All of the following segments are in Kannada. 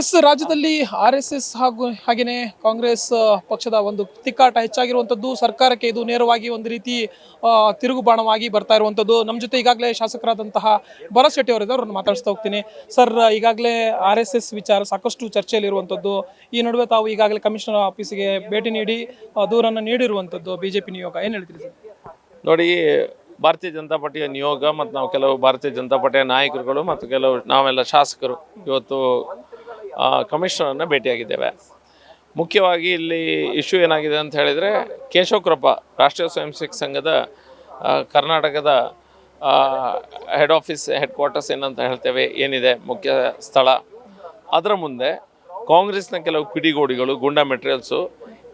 ಎಸ್, ರಾಜ್ಯದಲ್ಲಿ ಆರ್ ಎಸ್ ಎಸ್ ಹಾಗೂ ಹಾಗೆಯೇ ಕಾಂಗ್ರೆಸ್ ಪಕ್ಷದ ಒಂದು ತಿಕ್ಕಾಟ ಹೆಚ್ಚಾಗಿರುವಂಥದ್ದು. ಸರ್ಕಾರಕ್ಕೆ ಇದು ನೇರವಾಗಿ ಒಂದು ರೀತಿ ತಿರುಗುಬಾಣವಾಗಿ ಬರ್ತಾ ಇರುವಂಥದ್ದು. ನಮ್ಮ ಜೊತೆ ಈಗಾಗಲೇ ಶಾಸಕರಾದಂತಹ ಭರತ್ ಶೆಟ್ಟಿ ಅವರಿದ್ದಾರೆ ಅವ್ರನ್ನ ಮಾತಾಡಿಸ್ತಾ ಹೋಗ್ತೀನಿ. ಸರ್, ಈಗಾಗಲೇ ಆರ್ ಎಸ್ ಎಸ್ ವಿಚಾರ ಸಾಕಷ್ಟು ಚರ್ಚೆಯಲ್ಲಿರುವಂಥದ್ದು. ಈ ನಡುವೆ ತಾವು ಈಗಾಗಲೇ ಕಮಿಷನರ್ ಆಫೀಸಿಗೆ ಭೇಟಿ ನೀಡಿ ದೂರನ್ನು ನೀಡಿರುವಂಥದ್ದು ಬಿ ಜೆ ಪಿ ನಿಯೋಗ. ಏನು ಹೇಳ್ತೀರಿ ಸರ್? ನೋಡಿ, ಭಾರತೀಯ ಜನತಾ ಪಾರ್ಟಿಯ ನಿಯೋಗ, ಮತ್ತು ನಾವು ಕೆಲವು ಭಾರತೀಯ ಜನತಾ ಪಾರ್ಟಿಯ ನಾಯಕರುಗಳು, ಮತ್ತು ಕೆಲವು ನಾವೆಲ್ಲ ಶಾಸಕರು, ಇವತ್ತು ಕಮಿಷನರನ್ನು ಭೇಟಿಯಾಗಿದ್ದೇವೆ. ಮುಖ್ಯವಾಗಿ ಇಲ್ಲಿ ಇಶ್ಯೂ ಏನಾಗಿದೆ ಅಂತ ಹೇಳಿದರೆ ಕೇಶವ ಕೃಪ ರಾಷ್ಟ್ರೀಯ ಸ್ವಯಂ ಸೇವಕ ಸಂಘದ ಕರ್ನಾಟಕದ ಹೆಡ್ ಆಫೀಸ್ ಹೆಡ್ ಕ್ವಾರ್ಟರ್ಸ್ ಏನಂತ ಹೇಳ್ತೇವೆ, ಏನಿದೆ ಮುಖ್ಯ ಸ್ಥಳ. ಅದರ ಮುಂದೆ ಕಾಂಗ್ರೆಸ್ನ ಕೆಲವು ಕಿಡಿಗೋಡಿಗಳು ಗುಂಡಾ ಮೆಟೀರಿಯಲ್ಸು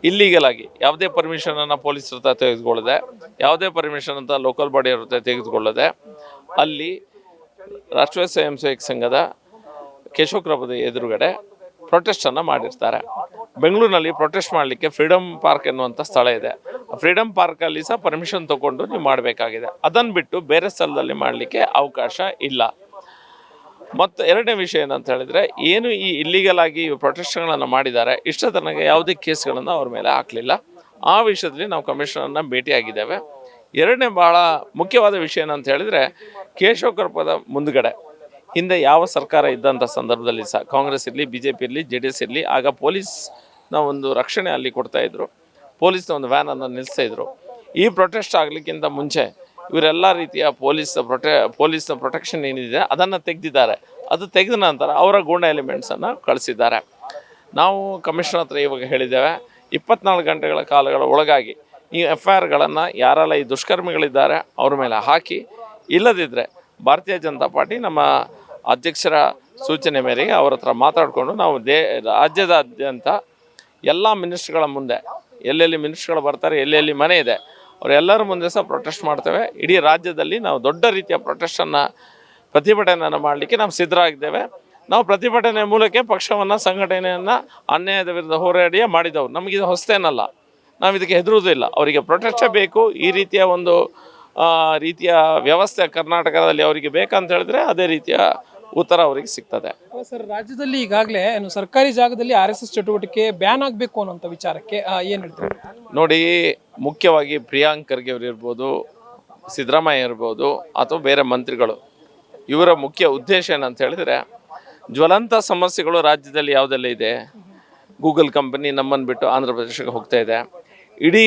ಇಲ್ಲೀಗಲ್ ಆಗಿ ಯಾವುದೇ ಪರ್ಮಿಷನನ್ನು ಪೊಲೀಸರ ಹತ್ರ ತೆಗೆದುಕೊಳ್ಳದೆ, ಯಾವುದೇ ಪರ್ಮಿಷನ್ ಅಂತ ಲೋಕಲ್ ಬಾಡಿ ಹತ್ರ ತೆಗೆದುಕೊಳ್ಳದೆ ಅಲ್ಲಿ ರಾಷ್ಟ್ರೀಯ ಸ್ವಯಂ ಸೇವಕ ಸಂಘದ ಕೇಶವಕ್ರಮದ ಎದುರುಗಡೆ ಪ್ರೊಟೆಸ್ಟನ್ನು ಮಾಡಿರ್ತಾರೆ. ಬೆಂಗಳೂರಿನಲ್ಲಿ ಪ್ರೊಟೆಸ್ಟ್ ಮಾಡಲಿಕ್ಕೆ ಫ್ರೀಡಮ್ ಪಾರ್ಕ್ ಎನ್ನುವಂಥ ಸ್ಥಳ ಇದೆ. ಫ್ರೀಡಮ್ ಪಾರ್ಕಲ್ಲಿ ಸಹ ಪರ್ಮಿಷನ್ ತಗೊಂಡು ನೀವು ಮಾಡಬೇಕಾಗಿದೆ. ಅದನ್ನು ಬಿಟ್ಟು ಬೇರೆ ಸ್ಥಳದಲ್ಲಿ ಮಾಡಲಿಕ್ಕೆ ಅವಕಾಶ ಇಲ್ಲ. ಮತ್ತು ಎರಡನೇ ವಿಷಯ ಏನಂತ ಹೇಳಿದರೆ, ಏನು ಈ ಇಲ್ಲಿಗಲ್ ಆಗಿ ಪ್ರೊಟೆಸ್ಟ್ಗಳನ್ನು ಮಾಡಿದ್ದಾರೆ ಇಷ್ಟ ತನಕ ಯಾವುದೇ ಕೇಸ್ಗಳನ್ನು ಅವ್ರ ಮೇಲೆ ಹಾಕಲಿಲ್ಲ. ಆ ವಿಷಯದಲ್ಲಿ ನಾವು ಕಮಿಷನರ್ನ ಭೇಟಿಯಾಗಿದ್ದೇವೆ. ಎರಡನೇ ಬಹಳ ಮುಖ್ಯವಾದ ವಿಷಯ ಏನಂತ ಹೇಳಿದರೆ ಕೇಶವ ಕರ್ಪದ ಮುಂದ್ಗಡೆ ಹಿಂದೆ ಯಾವ ಸರ್ಕಾರ ಇದ್ದಂಥ ಸಂದರ್ಭದಲ್ಲಿ ಸಹ ಕಾಂಗ್ರೆಸ್ ಇರಲಿ ಬಿ ಜೆ ಪಿ ಇರಲಿ ಜೆ ಎಸ್ ಇರಲಿ, ಆಗ ಪೊಲೀಸ್ನ ಒಂದು ರಕ್ಷಣೆ ಅಲ್ಲಿ ಕೊಡ್ತಾಯಿದ್ರು ಪೊಲೀಸ್ನ ಒಂದು ವ್ಯಾನನ್ನು ನಿಲ್ಲಿಸ್ತಾ ಇದ್ರು. ಈ ಪ್ರೊಟೆಸ್ಟ್ ಆಗಲಿಕ್ಕಿಂತ ಮುಂಚೆ ಇವರೆಲ್ಲ ರೀತಿಯ ಪೊಲೀಸ್ ಪ್ರೊಟೆ ಪೊಲೀಸ್ನ ಪ್ರೊಟೆಕ್ಷನ್ ಏನಿದೆ ಅದನ್ನು ತೆಗೆದಿದ್ದಾರೆ. ಅದು ತೆಗೆದ ನಂತರ ಅವರ ಗೂಂಡ ಎಲಿಮೆಂಟ್ಸನ್ನು ಕಳಿಸಿದ್ದಾರೆ. ನಾವು ಕಮಿಷನರ್ ಹತ್ರ ಇವಾಗ ಹೇಳಿದ್ದೇವೆ, ಇಪ್ಪತ್ನಾಲ್ಕು ಗಂಟೆಗಳ ಕಾಲಗಳ ಒಳಗಾಗಿ ಈ ಎಫ್ ಐ ಆರ್ಗಳನ್ನು ಯಾರೆಲ್ಲ ಈ ದುಷ್ಕರ್ಮಿಗಳಿದ್ದಾರೆ, ಅವ್ರ ಮೇಲೆ ಹಾಕಿ. ಇಲ್ಲದಿದ್ದರೆ ಭಾರತೀಯ ಜನತಾ ಪಾರ್ಟಿ ನಮ್ಮ ಅಧ್ಯಕ್ಷರ ಸೂಚನೆ ಮೇರೆಗೆ ಅವ್ರ ಹತ್ರ ಮಾತಾಡಿಕೊಂಡು ನಾವು ದೇ ರಾಜ್ಯದಾದ್ಯಂತ ಎಲ್ಲ ಮಿನಿಸ್ಟ್ರುಗಳ ಮುಂದೆ, ಎಲ್ಲೆಲ್ಲಿ ಮಿನಿಸ್ಟ್ರುಗಳು ಬರ್ತಾರೆ, ಎಲ್ಲೆಲ್ಲಿ ಮನೆ ಇದೆ, ಅವರೆಲ್ಲರ ಮುಂದೆ ಸಹ ಪ್ರೊಟೆಸ್ಟ್ ಮಾಡ್ತೇವೆ. ಇಡೀ ರಾಜ್ಯದಲ್ಲಿ ನಾವು ದೊಡ್ಡ ರೀತಿಯ ಪ್ರೊಟೆಸ್ಟನ್ನು, ಪ್ರತಿಭಟನೆಯನ್ನು ಮಾಡಲಿಕ್ಕೆ ನಾವು ಸಿದ್ಧರಾಗಿದ್ದೇವೆ. ನಾವು ಪ್ರತಿಭಟನೆ ಮೂಲಕ ಪಕ್ಷವನ್ನು, ಸಂಘಟನೆಯನ್ನು, ಅನ್ಯಾಯದ ವಿರುದ್ಧ ಹೋರಾಡಿಯೇ ಮಾಡಿದವರು. ನಮಗಿದು ಹೊಸತೇನಲ್ಲ. ನಾವು ಇದಕ್ಕೆ ಹೆದರುವುದಿಲ್ಲ ಅವರಿಗೆ ಪ್ರೊಟೆಸ್ಟೇ ಬೇಕು. ಈ ರೀತಿಯ ಒಂದು ರೀತಿಯ ವ್ಯವಸ್ಥೆ ಕರ್ನಾಟಕದಲ್ಲಿ ಅವರಿಗೆ ಬೇಕಂತ ಹೇಳಿದ್ರೆ ಅದೇ ರೀತಿಯ ಉತ್ತರ ಅವರಿಗೆ ಸಿಗ್ತದೆ. ಸರ್ ರಾಜ್ಯದಲ್ಲಿ ಈಗಾಗಲೇ ಏನು ಸರ್ಕಾರಿ ಜಾಗದಲ್ಲಿ ಆರ್ ಎಸ್ ಎಸ್ ಚಟುವಟಿಕೆ ಬ್ಯಾನ್ ಆಗಬೇಕು ಅನ್ನೋಂಥ ವಿಚಾರಕ್ಕೆ ಏನು ಹೇಳ್ತೀರಿ? ನೋಡಿ ಮುಖ್ಯವಾಗಿ ಪ್ರಿಯಾಂಕ್ ಖರ್ಗೆ ಅವರು ಇರ್ಬೋದು ಸಿದ್ದರಾಮಯ್ಯ ಇರ್ಬೋದು ಅಥವಾ ಬೇರೆ ಮಂತ್ರಿಗಳು ಇವರ ಮುಖ್ಯ ಉದ್ದೇಶ ಏನಂತ ಹೇಳಿದರೆ ಜ್ವಲಂತ ಸಮಸ್ಯೆಗಳು ರಾಜ್ಯದಲ್ಲಿ ಯಾವುದೆಲ್ಲ ಇದೆ? ಗೂಗಲ್ ಕಂಪನಿ ನಮ್ಮನ್ನು ಬಿಟ್ಟು ಆಂಧ್ರ ಪ್ರದೇಶಕ್ಕೆ ಹೋಗ್ತಾ ಇದೆ. ಇಡೀ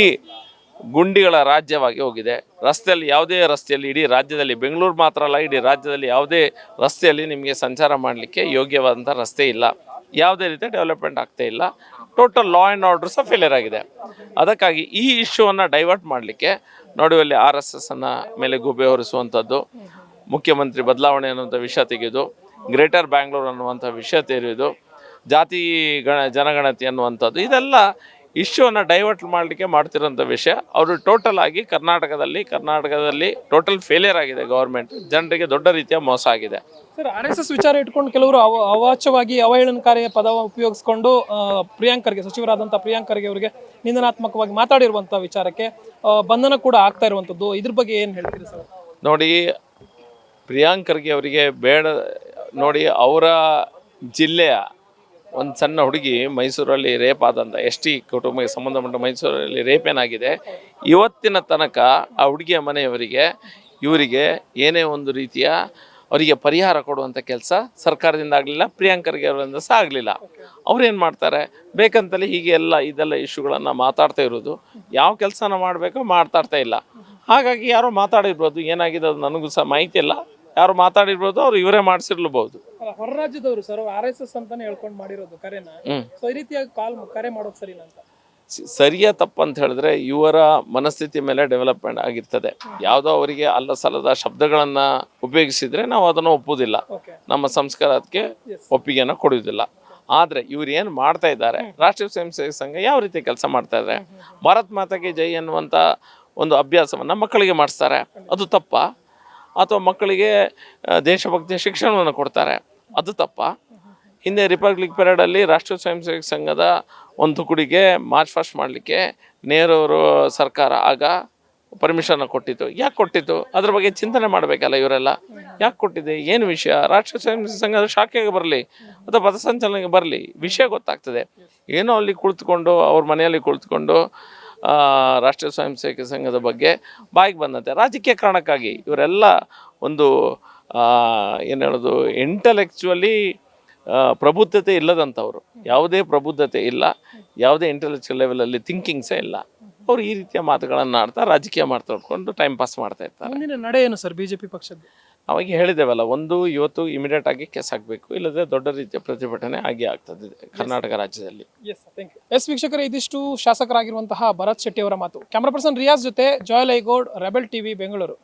ಗುಂಡಿಗಳ ರಾಜ್ಯವಾಗಿ ಹೋಗಿದೆ. ರಸ್ತೆಯಲ್ಲಿ ಯಾವುದೇ ರಸ್ತೆಯಲ್ಲಿ, ಇಡೀ ರಾಜ್ಯದಲ್ಲಿ, ಬೆಂಗಳೂರು ಮಾತ್ರ ಅಲ್ಲ, ಇಡೀ ರಾಜ್ಯದಲ್ಲಿ ಯಾವುದೇ ರಸ್ತೆಯಲ್ಲಿ ನಿಮಗೆ ಸಂಚಾರ ಮಾಡಲಿಕ್ಕೆ ಯೋಗ್ಯವಾದಂಥ ರಸ್ತೆ ಇಲ್ಲ. ಯಾವುದೇ ರೀತಿಯ ಡೆವಲಪ್ಮೆಂಟ್ ಆಗ್ತಾ ಇಲ್ಲ. ಟೋಟಲ್ ಲಾ ಆ್ಯಂಡ್ ಆರ್ಡರ್ ಸಹ ಫೇಲಿಯರ್ ಆಗಿದೆ. ಅದಕ್ಕಾಗಿ ಈ ಇಶ್ಯೂವನ್ನು ಡೈವರ್ಟ್ ಮಾಡಲಿಕ್ಕೆ ನಡುವಲ್ಲಿ ಆರ್ ಎಸ್ ಎಸ್ ಅನ್ನ ಮೇಲೆ ಗುಬೆ ಹೊರಿಸುವಂಥದ್ದು, ಮುಖ್ಯಮಂತ್ರಿ ಬದಲಾವಣೆ ಅನ್ನುವಂಥ ವಿಷಯ ತೆಗೆದು ಗ್ರೇಟರ್ ಬ್ಯಾಂಗ್ಳೂರ್ ಅನ್ನುವಂಥ ವಿಷಯ ತೆರೆಯೋದು ಜಾತಿ ಗಣ, ಜನಗಣತಿ ಅನ್ನುವಂಥದ್ದು, ಇದೆಲ್ಲ ಇಶ್ಯೂವನ್ನು ಡೈವರ್ಟ್ ಮಾಡಲಿಕ್ಕೆ ಮಾಡ್ತಿರೋಂಥ ವಿಷಯ. ಅವರು ಟೋಟಲ್ ಆಗಿ ಕರ್ನಾಟಕದಲ್ಲಿ ಕರ್ನಾಟಕದಲ್ಲಿ ಟೋಟಲ್ ಫೇಲಿಯರ್ ಆಗಿದೆ ಗೌರ್ಮೆಂಟ್. ಜನರಿಗೆ ದೊಡ್ಡ ರೀತಿಯ ಮೋಸ ಆಗಿದೆ. ಸರ್ ಆರ್ ಎಸ್ ಎಸ್ ವಿಚಾರ ಇಟ್ಕೊಂಡು ಕೆಲವರು ಅವ ಅವಾಚ್ಯವಾಗಿ ಅವಹೇಳನಕಾರಿ ಪದ ಉಪಯೋಗಿಸ್ಕೊಂಡು ಪ್ರಿಯಾಂಕರ್ಗೆ ಸಚಿವರಾದಂಥ ಪ್ರಿಯಾಂಕರ್ಗೆ ಅವರಿಗೆ ನಿಂದನಾತ್ಮಕವಾಗಿ ಮಾತಾಡಿರುವಂಥ ವಿಚಾರಕ್ಕೆ ಬಂಧನ ಕೂಡ ಆಗ್ತಾ ಇರುವಂಥದ್ದು. ಇದ್ರ ಬಗ್ಗೆ ಏನು ಹೇಳ್ತೀರಿ ಸರ್? ನೋಡಿ ಪ್ರಿಯಾಂಕರ್ಗೆ ಅವರಿಗೆ ಬೇಡ ನೋಡಿ ಅವರ ಜಿಲ್ಲೆಯ ಒಂದು ಸಣ್ಣ ಹುಡುಗಿ ಮೈಸೂರಲ್ಲಿ ರೇಪ್ ಆದಂಥ ಎಸ್ ಟಿ ಕುಟುಂಬಕ್ಕೆ ಸಂಬಂಧಪಟ್ಟ ಮೈಸೂರಲ್ಲಿ ರೇಪ್ ಏನಾಗಿದೆ? ಇವತ್ತಿನ ತನಕ ಆ ಹುಡುಗಿಯ ಮನೆಯವರಿಗೆ ಇವರಿಗೆ ಏನೇ ಒಂದು ರೀತಿಯ ಅವರಿಗೆ ಪರಿಹಾರ ಕೊಡುವಂಥ ಕೆಲಸ ಸರ್ಕಾರದಿಂದ ಆಗಲಿಲ್ಲ, ಪ್ರಿಯಾಂಕರ್ಗೆ ಅವರಿಂದ ಸಹ ಆಗಲಿಲ್ಲ. ಅವ್ರೇನು ಮಾಡ್ತಾರೆ? ಬೇಕಂತಲೇ ಹೀಗೆ ಎಲ್ಲ ಇದೆಲ್ಲ ಇಶ್ಯೂಗಳನ್ನು ಮಾತಾಡ್ತಾ ಇರೋದು. ಯಾವ ಕೆಲಸನ ಮಾಡಬೇಕೋ ಮಾತಾಡ್ತಾ ಇಲ್ಲ. ಹಾಗಾಗಿ ಯಾರೋ ಮಾತಾಡಿರ್ಬೋದು, ಏನಾಗಿದೆ ಅದು ನನಗೂ ಸಹ ಮಾಹಿತಿ ಇಲ್ಲ. ಯಾರು ಮಾತಾಡಿರ್ಬೋದು, ಅವ್ರು ಇವರೇ ಮಾಡಿಸಿರ್ಲಬಹುದು. ಹೊರ ರಾಜ್ಯದವರು ಸರ್ ಆರ್ ಎಸ್ ಎಸ್ ಅಂತಾನೆ ಹೇಳ್ಕೊಂಡು ಮಾಡಿರೋದು ಕರೆನ. ಸೊ ಈ ರೀತಿಯಾಗಿ ಕಾಲ್ ಕರೆ ಮಾಡೋದು ಸರಿ ಅಂತ? ಸರಿಯ ತಪ್ಪಂತ ಹೇಳಿದ್ರೆ ಇವರ ಮನಸ್ಥಿತಿ ಮೇಲೆ ಡೆವಲಪ್ಮೆಂಟ್ ಆಗಿರ್ತದೆ. ಯಾವುದೋ ಅವರಿಗೆ ಅಲ್ಲ ಸಲ್ಲದ ಶಬ್ದಗಳನ್ನ ಉಪಯೋಗಿಸಿದ್ರೆ ನಾವು ಅದನ್ನು ಒಪ್ಪುವುದಿಲ್ಲ ನಮ್ಮ ಸಂಸ್ಕಾರ ಅದಕ್ಕೆ ಒಪ್ಪಿಗೆಯನ್ನು ಕೊಡುವುದಿಲ್ಲ. ಆದರೆ ಇವ್ರು ಏನು ಮಾಡ್ತಾ ಇದ್ದಾರೆ ರಾಷ್ಟ್ರೀಯ ಸ್ವಯಂ ಸೇವಕ ಸಂಘ ಯಾವ ರೀತಿ ಕೆಲಸ ಮಾಡ್ತಾ ಇದ್ದಾರೆ ಭಾರತ್ ಮಾತಾಗೆ ಜೈ ಅನ್ನುವಂಥ ಒಂದು ಅಭ್ಯಾಸವನ್ನು ಮಕ್ಕಳಿಗೆ ಮಾಡಿಸ್ತಾರೆ. ಅದು ತಪ್ಪ? ಅಥವಾ ಮಕ್ಕಳಿಗೆ ದೇಶಭಕ್ತಿಯ ಶಿಕ್ಷಣವನ್ನು ಕೊಡ್ತಾರೆ? ಅದು ತಪ್ಪ. ಹಿಂದೆ ರಿಪಬ್ಲಿಕ್ ಪೀರಿಯಡಲ್ಲಿ ರಾಷ್ಟ್ರೀಯ ಸ್ವಯಂ ಸೇವಕ ಸಂಘದ ಒಂದು ತುಕುಡಿಗೆ ಮಾರ್ಚ್ ಫಾಸ್ಟ್ ಮಾಡಲಿಕ್ಕೆ ನೇರವರು ಸರ್ಕಾರ ಆಗ ಪರ್ಮಿಷನ್ ಕೊಟ್ಟಿತ್ತು. ಯಾಕೆ ಕೊಟ್ಟಿತ್ತು? ಅದ್ರ ಬಗ್ಗೆ ಚಿಂತನೆ ಮಾಡಬೇಕಲ್ಲ ಇವರೆಲ್ಲ. ಯಾಕೆ ಕೊಟ್ಟಿದೆ? ಏನು ವಿಷಯ? ರಾಷ್ಟ್ರೀಯ ಸ್ವಯಂ ಸಂಘದ ಶಾಖೆಗೆ ಬರಲಿ ಅಥವಾ ಪಥಸಂಚಲನೆಗೆ ಬರಲಿ ವಿಷಯ ಗೊತ್ತಾಗ್ತದೆ. ಏನೋ ಅಲ್ಲಿ ಕುಳಿತುಕೊಂಡು, ಅವ್ರ ಮನೆಯಲ್ಲಿ ಕುಳಿತುಕೊಂಡು ರಾಷ್ಟ್ರೀಯ ಸ್ವಯಂ ಸೇವಕ ಸಂಘದ ಬಗ್ಗೆ ಬಾಯಿಗೆ ಬಂದಂತೆ. ರಾಜಕೀಯ ಕಾರಣಕ್ಕಾಗಿ ಇವರೆಲ್ಲ ಒಂದು ಏನು ಹೇಳೋದು ಇಂಟಲೆಕ್ಚುವಲಿ ಪ್ರಬುದ್ಧತೆ ಇಲ್ಲದಂಥವ್ರು. ಯಾವುದೇ ಪ್ರಬುದ್ಧತೆ ಇಲ್ಲ ಯಾವುದೇ ಇಂಟೆಲೆಕ್ಚುವಲ್ ಲೆವೆಲಲ್ಲಿ ಥಿಂಕಿಂಗ್ಸೇ ಇಲ್ಲ. ಅವ್ರು ಈ ರೀತಿಯ ಮಾತುಗಳನ್ನು ಆಡ್ತಾ ರಾಜಕೀಯ ಮಾಡ್ತಾಡ್ಕೊಂಡು ಟೈಮ್ ಪಾಸ್ ಮಾಡ್ತಾ ಇರ್ತಾರೆ. ಮುಂದಿನ ನಡೆ ಏನು ಸರ್ ಬಿಜೆಪಿ ಪಕ್ಷದ್ದು? ಅವಾಗ ಹೇಳಿದ್ದೇವಲ್ಲ ಒಂದು ಇವತ್ತು ಇಮಿಡಿಯೇಟ್ ಆಗಿ ಕೆಸ್ ಆಗಬೇಕು ಇಲ್ಲದೆ ದೊಡ್ಡ ರೀತಿಯ ಪ್ರತಿಭಟನೆ ಆಗಿ ಆಗ್ತದೆ ಕರ್ನಾಟಕ ರಾಜ್ಯದಲ್ಲಿ. ಎಸ್ ವೀಕ್ಷಕರೇ ಇದಿಷ್ಟು ಶಾಸಕರಾಗಿರುವಂತಹ ಭರತ್ ಶೆಟ್ಟಿ ಅವರ ಮಾತು. ಕ್ಯಾಮ್ರಾ ಪರ್ಸನ್ ರಿಯಾಜ್ ಜೊತೆ ಜಾಯ್ ಲೈಗೌಡ್ ರೆಬೆಲ್ ಟಿವಿ ಬೆಂಗಳೂರು